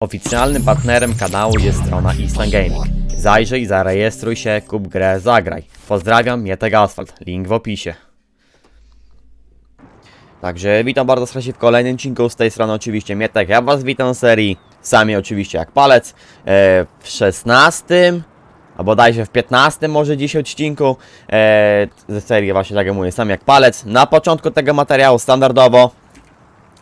Oficjalnym partnerem kanału jest strona Instant Gaming. Zajrzyj, zarejestruj się, kup grę, zagraj. Pozdrawiam, Mietek Asfalt. Link w opisie. Także witam bardzo serdecznie w kolejnym odcinku, z tej strony oczywiście Mietek. Ja was witam z serii, sami oczywiście jak palec. E, w 16, a bodajże w 15 może dziś odcinku e, ze serii właśnie tak jak mówię, sami jak palec. Na początku tego materiału standardowo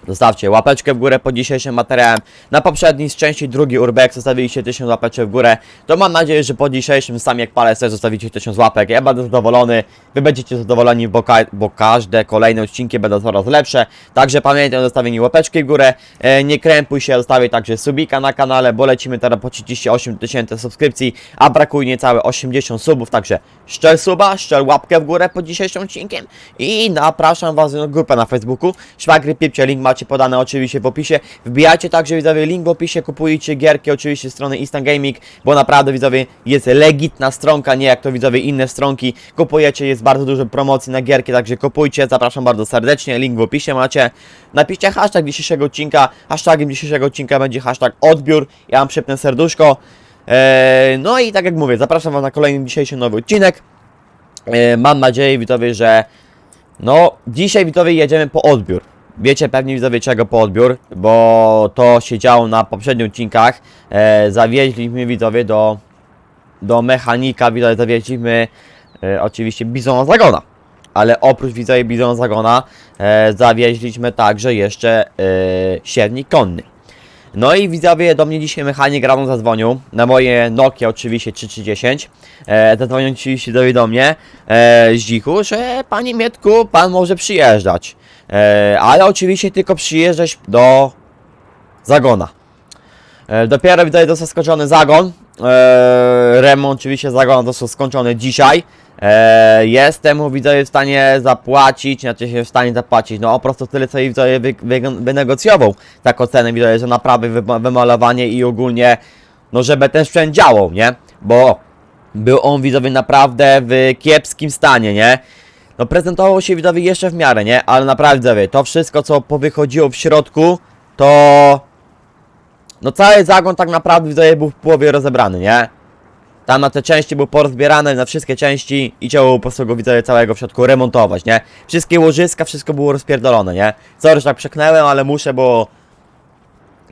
Zostawcie łapeczkę w górę pod dzisiejszym materiałem. Na poprzedniej z części drugi Urbex zostawiliście 1000 łapeczek w górę. To mam nadzieję, że po dzisiejszym sami jak palec też zostawicie 1000 łapek. Ja będę zadowolony, wy będziecie zadowoleni, bo, ka bo każde kolejne odcinki będą coraz lepsze. Także pamiętaj o zostawieniu łapeczki w górę. E, nie krępuj się, zostawię także subika na kanale, bo lecimy teraz po 38 tysięcy subskrypcji, a brakuje niecałe 80 subów. Także szczel suba, szczel łapkę w górę pod dzisiejszym odcinkiem i zapraszam was na grupę na Facebooku. Szwagry Pipcie, link macie podane oczywiście w opisie. Wbijajcie także widzowie link w opisie, kupujcie gierki oczywiście strony Instant Gaming, bo naprawdę widzowie jest legitna stronka, nie jak to widzowie inne stronki. Kupujecie, jest bardzo dużo promocji na gierki, także kupujcie, zapraszam bardzo serdecznie, link w opisie macie. Napiszcie hashtag dzisiejszego odcinka, hashtagiem dzisiejszego odcinka będzie hashtag odbiór, ja mam przypnę serduszko. Eee, no i tak jak mówię, zapraszam was na kolejny dzisiejszy nowy odcinek. Eee, mam nadzieję widzowie, że no, dzisiaj widzowie jedziemy po odbiór. Wiecie pewnie widzowie czego po odbiór, bo to się działo na poprzednich odcinkach. E, zawieźliśmy widzowie do, do mechanika, widzowie zawieźliśmy e, oczywiście Bizona Zagona. Ale oprócz widzowie Bizona Zagona e, zawieźliśmy także jeszcze e, siernik konny. No i widzowie do mnie dzisiaj mechanik rano zadzwonił, na moje Nokia oczywiście 3310, e, zadzwonił oczywiście do, mnie e, z dzichu, że panie Mietku, pan może przyjeżdżać, e, ale oczywiście tylko przyjeżdżać do Zagona. E, dopiero widzowie został skończony zagon, e, remont oczywiście zagona został skończony dzisiaj, jestem widzowie w stanie zapłacić, znaczy się w stanie zapłacić, no po prostu tyle sobie widzowie wy, wy, wynegocjował taką cenę widzowie, że naprawy, wy, wymalowanie i ogólnie, no żeby ten sprzęt działał, nie, bo był on widzowie naprawdę w kiepskim stanie, nie, no prezentował się widzowie jeszcze w miarę, nie, ale naprawdę widzowie, to wszystko co powychodziło w środku, to no cały zagon tak naprawdę widzowie był w połowie rozebrany, nie? Tam na te części był porozbierane, na wszystkie części i trzeba było po prostu go widzowie całego w środku remontować, nie? Wszystkie łożyska, wszystko było rozpierdolone, nie? Sorry, że tak przeknęłem, ale muszę, bo...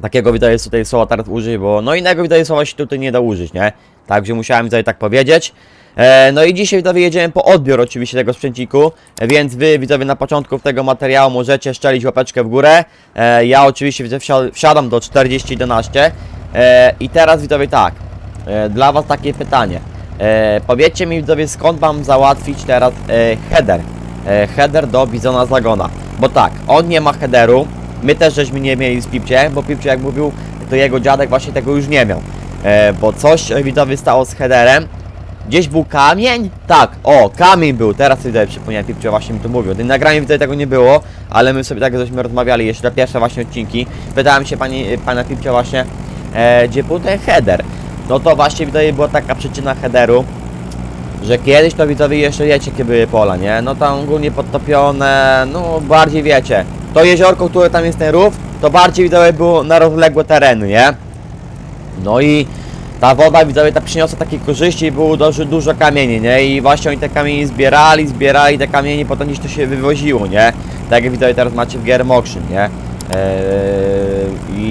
Takiego widzowie tutaj słowa teraz użyć, bo no innego widzowie słowa się tutaj nie da użyć, nie? Także musiałem widzowie tak powiedzieć. E, no i dzisiaj widzowie jedziemy po odbiór oczywiście tego sprzęciku, więc wy widzowie na początku tego materiału możecie szczelić łapeczkę w górę. E, ja oczywiście wsiadam do 4011 e, i teraz widzowie tak, dla was takie pytanie. Powiedzcie mi widzowie skąd mam załatwić teraz header, header do Bizona Zagona, bo tak, on nie ma headeru, my też żeśmy nie mieli z Pipcie, bo Pipcie jak mówił, to jego dziadek właśnie tego już nie miał, bo coś widzowie stało z headerem, Gdzieś był kamień? Tak, o, kamień był, teraz sobie tutaj przypomniałem, Pipcio właśnie mi to mówił. Tym nagraniu tutaj tego nie było, ale my sobie tak żeśmy rozmawiali jeszcze na pierwsze właśnie odcinki. Pytałem się pani, pana Pipcio właśnie, e, gdzie był ten header. No to właśnie widzowie była taka przyczyna headeru, że kiedyś to widzowie jeszcze wiecie jakie były pola, nie? No tam ogólnie podtopione, no bardziej wiecie. To jeziorko, które tam jest ten rów, to bardziej widzowie było na rozległe tereny, nie? No i ta woda widzowie ta przyniosła takie korzyści było dużo, dużo kamieni, nie? I właśnie oni te kamienie zbierali, zbierali te kamienie, potem gdzieś to się wywoziło, nie? Tak jak widzowie teraz macie w Germokszyn, nie? Eee,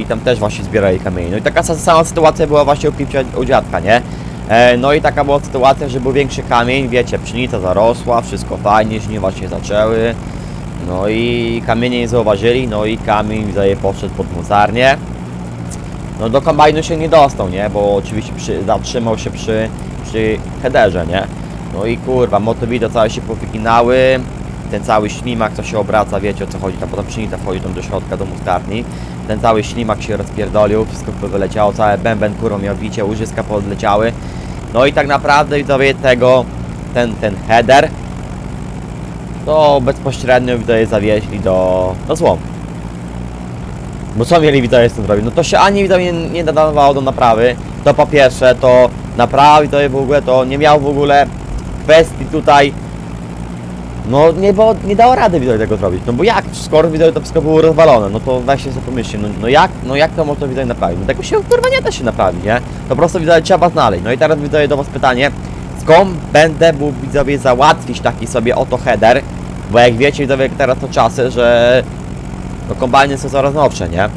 I tam też właśnie zbierali kamienie. No i taka sa- sama sytuacja była właśnie u Pipcia, u dziadka, nie? E, no i taka była sytuacja, że był większy kamień, wiecie, pszenica zarosła, wszystko fajnie, żniwa się zaczęły. No i kamienie nie zauważyli, no i kamień widzowie poszedł pod mocarnię. No do kombajnu się nie dostał, nie? Bo oczywiście przy, zatrzymał się przy, przy headerze, nie? No i kurwa, motowido całe się powyginały, ten cały ślimak co się obraca, wiecie o co chodzi, ta potem pszenica wchodzi tam do środka do muskarni, ten cały ślimak się rozpierdolił, wszystko wyleciało, całe bęben kurą miał bicie, łożyska podleciały. No i tak naprawdę widzowie tego, ten, ten header, to bezpośrednio widzowie zawieźli do, do złomu. Bo co mieli widzowie z zrobić? No to się ani widzowie nie, nie nadawało do naprawy. To po pierwsze, to naprawa widzowie w ogóle to nie miał w ogóle kwestii tutaj No nie, bo nie dało rady widzowie tego zrobić. No bo jak? Skoro widzowie to wszystko było rozwalone, no to weź się sobie pomyślcie, no, no jak, no jak to można widzowie naprawić? No tego się kurwa nie da się naprawić, nie? To po prostu widzowie trzeba znaleźć. No i teraz widzowie do was pytanie, skąd będę mógł widzowie załatwić taki sobie oto header? Bo jak wiecie widzowie teraz to czasy, że no kombajny są coraz nowsze, nie?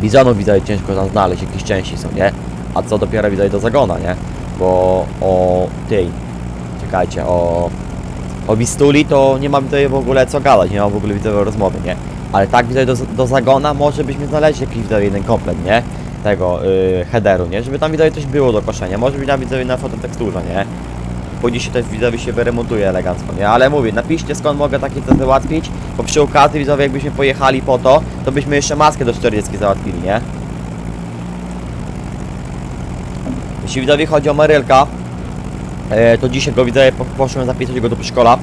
Bizonów widzowie ciężko tam znaleźć, jakieś części są, nie? A co dopiero widzowie do zagona, nie? Bo o tej, czekajcie, o o Wistuli to nie mam tutaj w ogóle co gadać, nie mam w ogóle widzowej rozmowy, nie? Ale tak widzę do, do zagona może byśmy znaleźli jakiś widzowie jeden komplet, nie? Tego yy, headeru, nie? Żeby tam widzowie coś było do koszenia. Może być na widzowie na fototeksturze, nie? Bo dzisiaj też widzowie się wyremontuje elegancko, nie? Ale mówię, napiszcie skąd mogę takie to załatwić, bo przy okazji widzowie jakbyśmy pojechali po to, to byśmy jeszcze maskę do 40 załatwili, nie? Jeśli widzowie chodzi o Marylka, e, to dzisiaj go widzę, po- poszłem zapisać go do przedszkola,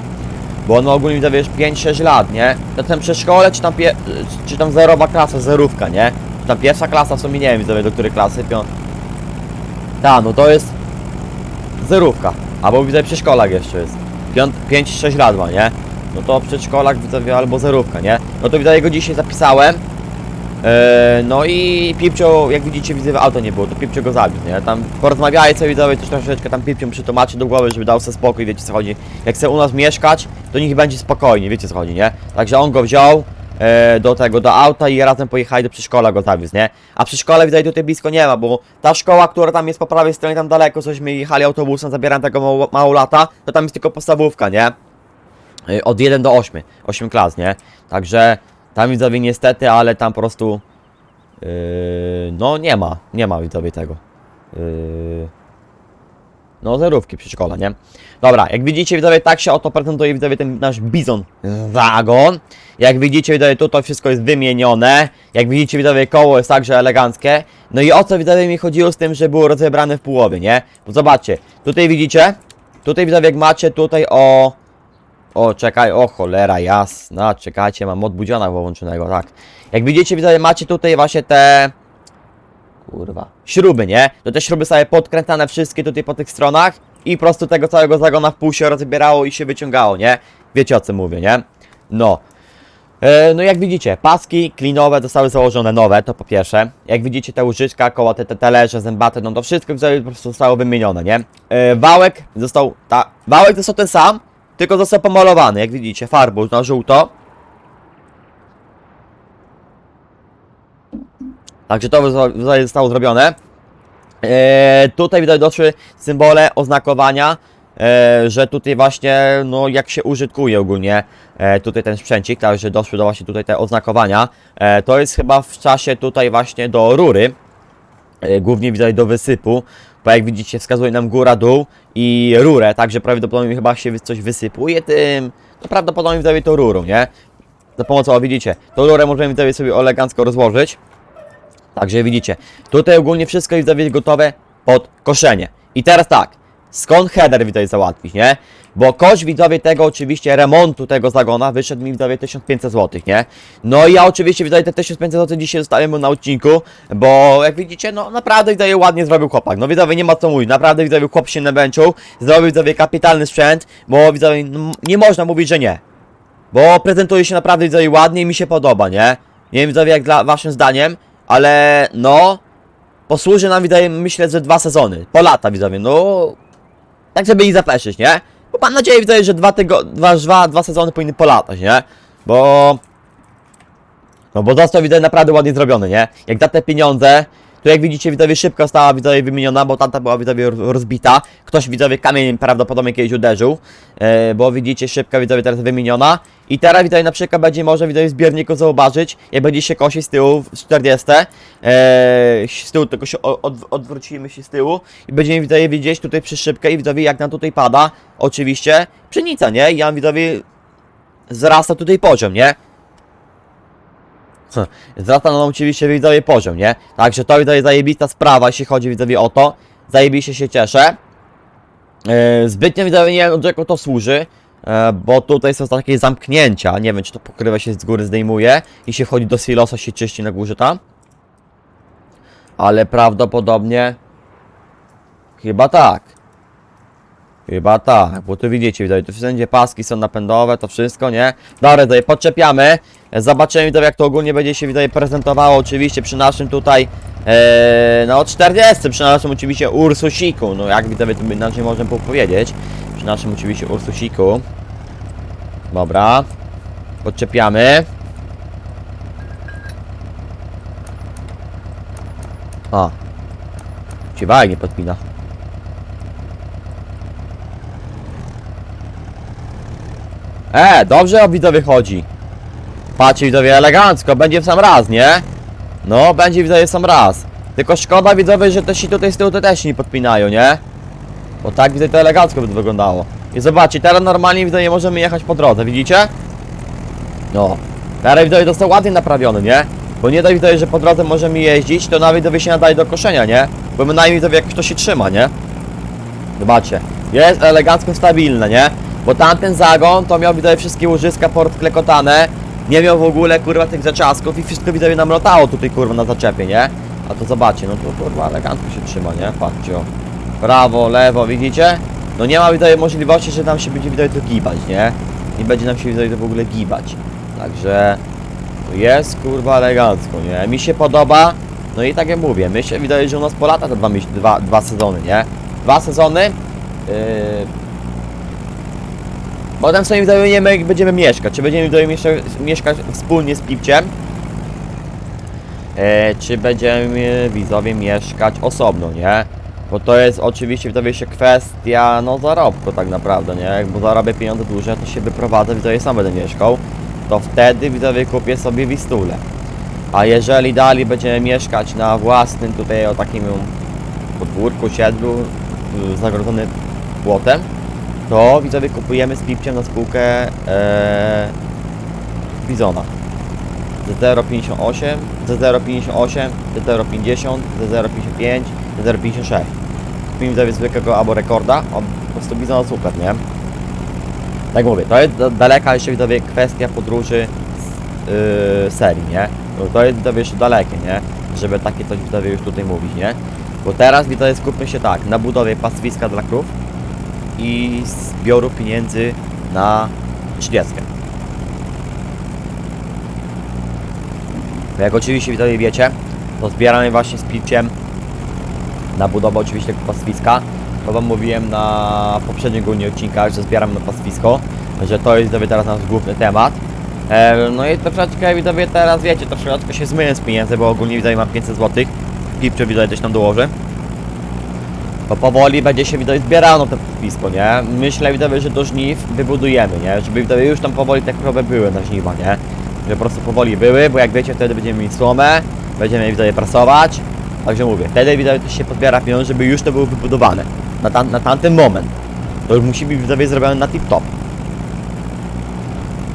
bo on ma ogólnie widzę, wiesz, 5-6 lat, nie? To ten przedszkole, czy tam, pie, czy tam zerowa klasa, zerówka, nie? Czy tam pierwsza klasa, w sumie nie wiem widzowie, do której klasy, pią... Ta, no to jest zerówka, albo widzę przedszkolak jeszcze jest, 5-6 lat ma, nie? No to przedszkolak widzowie, albo zerówka, nie? No to widzę, go dzisiaj zapisałem, E, No i Pipcio, jak widzicie, widzę, auto nie było, to Pipcio go zabił, nie? Tam porozmawiajcie widzowie, też troszeczkę tam Pipcią przytłumaczy do głowy, żeby dał sobie spokój, wiecie co chodzi. Jak chce u nas mieszkać, to niech będzie spokojnie, wiecie co chodzi, nie? Także on go wziął e, do tego, do auta i razem pojechali do przedszkola go zawiózł, nie? A przedszkole widzę tutaj blisko nie ma, bo ta szkoła, która tam jest po prawej stronie, tam daleko, cośmy jechali autobusem, zabieram tego mało, mało lata, to tam jest tylko podstawówka, nie? Y, od 1 do 8, 8 klas, nie? Także tam widzowie niestety, ale tam po prostu yy, no nie ma, nie ma widzowie tego. Yy, no zerówki przedszkola, nie? Dobra, jak widzicie widzowie, tak się oto prezentuje widzowie ten nasz bizon wagon. Jak widzicie widzowie, tutaj wszystko jest wymienione. Jak widzicie widzowie, koło jest także eleganckie. No i o co widzowie mi chodziło z tym, że było rozebrane w połowie, nie? Bo zobaczcie, tutaj widzicie, tutaj widzowie jak macie tutaj o... O, czekaj, o cholera jasna, czekajcie, mam odbudziona włączonego, tak. Jak widzicie, widzowie, macie tutaj właśnie te... Kurwa. Śruby, nie? To te śruby sobie podkręcane wszystkie tutaj po tych stronach i po prostu tego całego zagona w pół się rozbierało i się wyciągało, nie? Wiecie o czym mówię, nie? No. E, No jak widzicie, paski klinowe zostały założone nowe, to po pierwsze. Jak widzicie te łyżyczka, koło te, te talerze, zębate, no to wszystko po prostu zostało wymienione, nie? E, Wałek został, ta, wałek został ten sam, tylko został pomalowany, jak widzicie, farbą na żółto. Także to zostało zrobione. E, tutaj widać doszły symbole oznakowania, e, że tutaj właśnie, no jak się użytkuje ogólnie e, tutaj ten sprzęcik, także doszły do właśnie tutaj te oznakowania. E, to jest chyba w czasie tutaj właśnie do rury, e, głównie widać do wysypu, bo jak widzicie wskazuje nam góra, dół i rurę, także prawdopodobnie chyba się coś wysypuje tym, to prawdopodobnie widać to rurą, nie? Za pomocą, o widzicie, tą rurę możemy sobie elegancko rozłożyć. Także widzicie, tutaj ogólnie wszystko jest gotowe pod koszenie. I teraz tak, skąd header widzowie załatwić, nie? Bo koszt widzowie tego oczywiście remontu tego zagona wyszedł mi widzowie 1500 zł, nie? No i ja oczywiście widzowie te 1500 zł dzisiaj zostawiam na odcinku, bo jak widzicie, no naprawdę widzowie ładnie zrobił chłopak. No widzowie nie ma co mówić, naprawdę widzowie chłop się nabęczył, zrobił widzowie kapitalny sprzęt, bo widzowie no, nie można mówić, że nie. Bo prezentuje się naprawdę widzowie ładnie i mi się podoba, nie? Nie wiem widzowie jak dla waszym zdaniem, ale no posłuży nam widzowie myślę, że dwa sezony, po lata widzowie, no tak żeby ich zapeszyć, nie? Bo mam nadzieję widzowie, że dwa, tygo, dwa, dwa, dwa sezony powinny polatać, nie? Bo no bo został widzowie naprawdę ładnie zrobiony, nie? Jak za te pieniądze, to jak widzicie widzowie szybko została widzowie wymieniona, bo tamta była widzowie roz- rozbita. Ktoś widzowie kamieniem prawdopodobnie kiedyś uderzył, e, bo widzicie szybko widzowie teraz wymieniona. I teraz widzowie na przykład będzie może widzowie w zbiorniku zauważyć, jak będzie się kosi z tyłu w 40, e, z tyłu tylko się od, odwrócimy się z tyłu i będziemy widzowie widzieć tutaj przy szybkę i widzowie jak nam tutaj pada, oczywiście pszenica, nie? Ja widzowie wzrasta tutaj poziom, nie? Wzrasta nam oczywiście widzowie poziom, nie? Także to widzowie zajebista sprawa, jeśli chodzi widzowie o to. Zajebiście się cieszę. Yy, zbytnio widzowie nie wiem do czego to służy, e, bo tutaj są takie zamknięcia. Nie wiem czy to pokrywa się z góry zdejmuje i się wchodzi do silosa się czyści na górze tam. Ale prawdopodobnie chyba tak. Chyba tak, bo tu widzicie, widać, tu wszędzie paski są napędowe, to wszystko, nie? Dobra, tutaj podczepiamy. Zobaczymy, widzowie, jak to ogólnie będzie się, widzowie, prezentowało, oczywiście przy naszym tutaj, e, no 40, przy naszym oczywiście Ursusiku, no jak widzowie, to inaczej możemy powiedzieć. Przy naszym oczywiście Ursusiku. Dobra. Podczepiamy. A. Ci nie podpina. E, dobrze o widzowie chodzi. Patrzcie widzowie, elegancko, będzie w sam raz, nie? No, będzie widzowie w sam raz. Tylko szkoda widzowie, że te si tutaj z tyłu te też się nie podpinają, nie? Bo tak widzowie to elegancko by to wyglądało. I zobaczcie, teraz normalnie widzowie możemy jechać po drodze, widzicie? No. Teraz widzowie został ładnie naprawiony, nie? Bo nie da widzowie, że po drodze możemy jeździć, to nawet widzowie się nadaje do koszenia, nie? Bo bynajmniej widzowie jak to się trzyma, nie? Zobaczcie, jest elegancko stabilne, nie? Bo tamten zagon to miał widzowie wszystkie łożyska portklekotane Nie miał w ogóle kurwa tych zaczasków i wszystko widzowie nam lotało tutaj kurwa na zaczepie, nie? A to zobaczcie, no to kurwa elegancko się trzyma, nie? Patrzcie o. Prawo, lewo, widzicie? No nie ma widzowie możliwości, że nam się będzie widzowie to gibać, nie? Nie będzie nam się widzowie to w ogóle gibać Także jest kurwa elegancko, nie? Mi się podoba No i tak jak mówię, myślę widzowie, że u nas po lata te dwa, dwa, dwa sezony, nie? Dwa sezony yy, Potem sobie widzowie jak będziemy mieszkać. Czy będziemy widzowie mieszka- mieszkać wspólnie z Pipciem? E, czy będziemy widzowie mieszkać osobno, nie? Bo to jest oczywiście widzowie się kwestia no zarobku tak naprawdę, nie? Jak bo zarabię pieniądze duże, to się wyprowadzę, widzowie sam będę mieszkał. To wtedy widzowie kupię sobie wistulę. A jeżeli dalej będziemy mieszkać na własnym tutaj o takim podwórku, siedlu, y, zagrodzony płotem, to widzowie kupujemy z Pipciem na spółkę e, Bizona. Z058, Z058, Z050, Z055, Z056. Kupimy widzowie zwykłego albo rekorda, on po prostu Bizona super, nie? Tak mówię, to jest da- daleka jeszcze widzowie kwestia podróży z, yy, serii, nie? No to jest widzowie jeszcze dalekie, nie? Żeby takie coś widzowie już tutaj mówić, nie? Bo teraz widzowie skupmy się tak, na budowie pastwiska dla krów, i zbioru pieniędzy na 30. Jak oczywiście widzowie wiecie, to zbieramy właśnie z piciem na budowę oczywiście pastwiska. To wam mówiłem na poprzednich ogólnie odcinkach, że zbieram na pastwisko, że to jest widzowie teraz nasz główny temat. No i troszeczkę widzowie teraz wiecie, troszeczkę się zmyję z pieniędzy, bo ogólnie widzowie mam 500 zł. Pipcze widzowie też nam dołoży. Bo powoli będzie się widać zbierano te podpisko, nie? Myślę widzowie, że do żniw wybudujemy, nie? Żeby widzowie już tam powoli te krowy były na żniwa, nie? Że po prostu powoli były, bo jak wiecie wtedy będziemy mieć słomę, będziemy widzowie prasować. Także mówię, wtedy widzowie też się podbiera pieniądze, żeby już to było wybudowane. Na, tam, na tamten moment. To już musi być widzowie zrobione na tip top.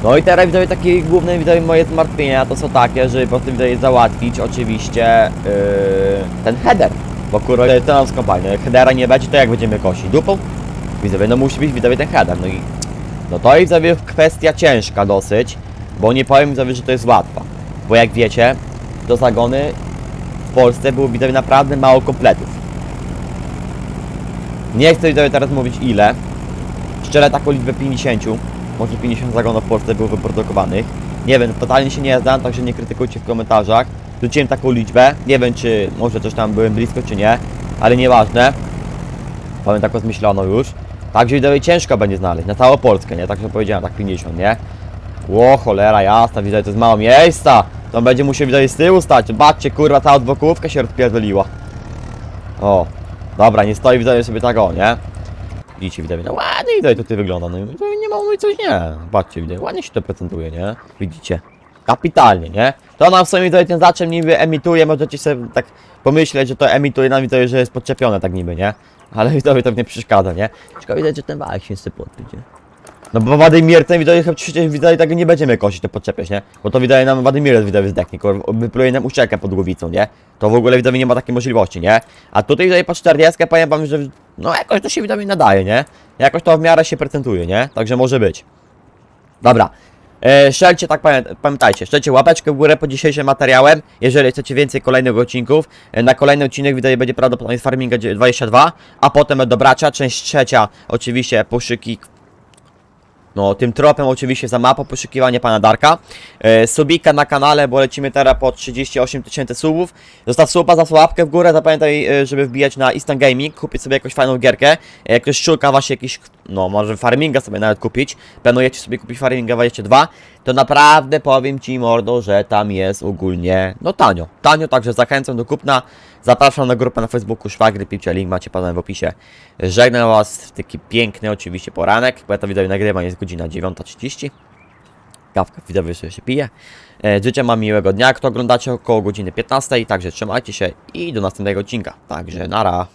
No i teraz widzowie takie główne widzowie moje zmartwienia to są takie, żeby po tym widzowie załatwić oczywiście yy, ten header. Bo kurwa to nam skąpanie. Jak headera nie będzie, to jak będziemy kosić? Dupą? Widzowie, no musi być widzowie ten header. No i no to jest widzowie kwestia ciężka dosyć, bo nie powiem widzowie, że to jest łatwa. Bo jak wiecie, do zagony w Polsce było widzowie naprawdę mało kompletów. Nie chcę widzowie teraz mówić ile. Szczerze taką liczbę 50, może 50 zagonów w Polsce było wyprodukowanych. Nie wiem, totalnie się nie znam, także nie krytykujcie w komentarzach. Rzuciłem taką liczbę, nie wiem czy może coś tam byłem blisko czy nie, ale nieważne. Powiem taką zmyśloną już. Także widzowie ciężko będzie znaleźć, na całą Polskę, nie? Także powiedziałem, tak 50, nie? Ło, cholera jasna, widzowie, to jest mało miejsca. To będzie musiał widzowie z tyłu stać. Zobaczcie, kurwa, cała dwokółówka się rozpierdoliła. O, dobra, nie stoi widzowie sobie tak o, nie? Widzicie, widzowie, no ładnie widzowie tutaj wygląda, no nie ma mówić coś nie. Zobaczcie, widzowie, ładnie się to prezentuje, nie? Widzicie? Kapitalnie, nie? To nam w sumie tutaj ten zaczem niby emituje, możecie sobie tak pomyśleć, że to emituje nam widzowie, że jest podczepione tak niby, nie? Ale widzowie to nie przeszkadza, nie? Tylko widać, że ten wałek się chce podpić, nie? No bo Władimir ten chyba przecież widzowie tego nie będziemy kosić, to podczepiać, nie? Bo to widzowie nam Władimir widzowie zdechnie, kurwa, wypluje nam uszczelkę pod głowicą, nie? To w ogóle widzowie nie ma takiej możliwości, nie? A tutaj widzowie po 40 powiem wam, że no jakoś to się widzowie nadaje, nie? Jakoś to w miarę się prezentuje, nie? Także może być. Dobra. E, Strzelcie, tak pamię- pamiętajcie, strzelcie łapeczkę w górę pod dzisiejszym materiałem, jeżeli chcecie więcej kolejnych odcinków. E, Na kolejny odcinek wideo będzie prawdopodobnie Farminga 22, a potem do Bracza, część trzecia, oczywiście poszyki no, tym tropem oczywiście za mapą poszukiwanie pana Darka. E, subika na kanale, bo lecimy teraz po 38 tysięcy subów. Zostaw suba, za łapkę w górę, zapamiętaj, e, żeby wbijać na Instant Gaming, kupić sobie jakąś fajną gierkę. E, jak ktoś szuka właśnie jakiś, no może Farminga sobie nawet kupić, planujecie sobie kupić Farminga 22, to naprawdę powiem Ci mordo, że tam jest ogólnie, no tanio, tanio, także zachęcam do kupna. Zapraszam na grupę na Facebooku Szwagry Pipcia, link macie podany w opisie. Żegnam Was w taki piękny oczywiście poranek, bo ja to wideo nagrywam, jest godzina 9.30. Kawka wideo sobie się pije. E, Życzę Wam miłego dnia, kto oglądacie około godziny 15, także trzymajcie się i do następnego odcinka. Także nara.